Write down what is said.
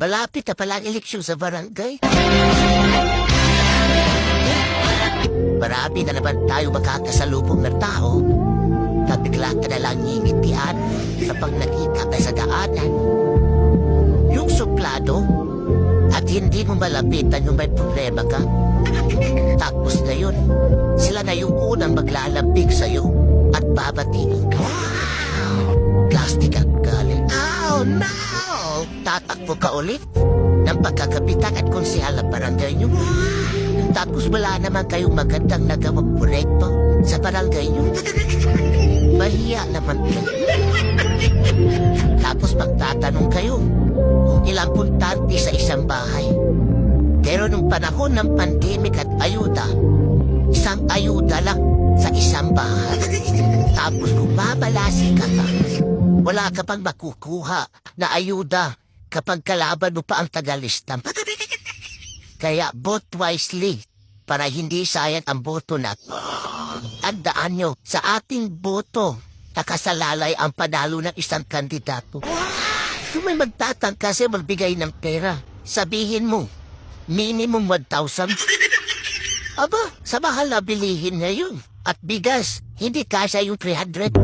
Malapit na pala ang eleksyon sa barangay. Marami na naman tayo makakasalubong na tao na ka na lang ngingitian sa pag nakita ka sa daanan. Yung suplado at hindi mo malapitan yung may problema ka. Tapos na yun, sila na yung unang maglalambing sa'yo at babatiin ka. Plastic galing. Oh, no! Tatakbo ka ulit ng pagkakapitan at konsehal ng barangay nyo. Tapos wala naman kayong magandang nagawang proyekto sa barangay nyo. Mahiya naman kayo. Tapos magtatanong kayo kung ilang puntante sa isang bahay. Pero nung panahon ng pandemic at ayuda, isang ayuda lang sa isang bahay. Tapos kung babalasi ka pa, wala ka pang makukuha na ayuda kapag kalaban mo pa ang tagalistam. Kaya vote wisely para hindi sayang ang boto natin. Tandaan nyo, sa ating boto, nakasalalay ang panalo ng isang kandidato. Kung may magtatangka siya magbigay ng pera, sabihin mo, minimum 1,000. Aba, sa mahal na bilihin na yun. At bigas, hindi kasya yung 300.